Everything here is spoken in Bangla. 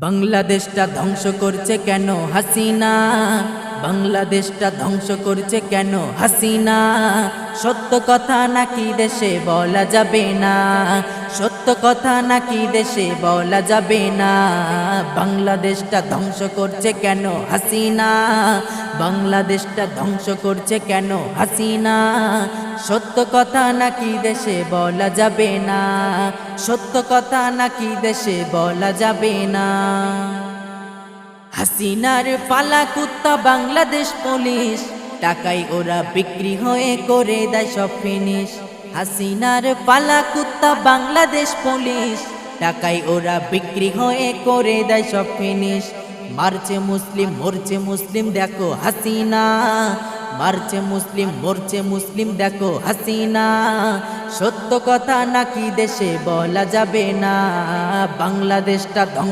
বাংলাদেশটা ধ্বংস করছে কেন হাসিনা? বাংলাদেশটা ধ্বংস করছে কেন? হাসিনা, সত্য কথা নাকি দেশে বলা যাবে না? সত্য কথা নাকি দেশে বলা যাবে না? বাংলাদেশটা ধ্বংস করছে কেন? হাসিনা, বাংলাদেশটা ধ্বংস করছে কেন? হাসিনা, সত্য কথা নাকি দেশে বলা যাবে না? সত্য কথা নাকি দেশে বলা যাবে না? হাসিনার পালা কুত্তা বাংলাদেশ পুলিশ। টাকাই ওরা বিক্রি হয়ে করে দেয় সব ফিনিশ হাসিনার পালা কুত্তা বাংলাদেশ পুলিশ। টাকাই ওরা বিক্রি হয়ে করে দেয় সব ফিনিশ মারছে মুসলিম, মরছে মুসলিম, দেখো হাসিনা। মারছে মুসলিম, মরছে মুসলিম, দেখো হাসিনা। সত্য কথা নাকি দেশে বলা যাবে না। বাংলাদেশটা ধ্বংস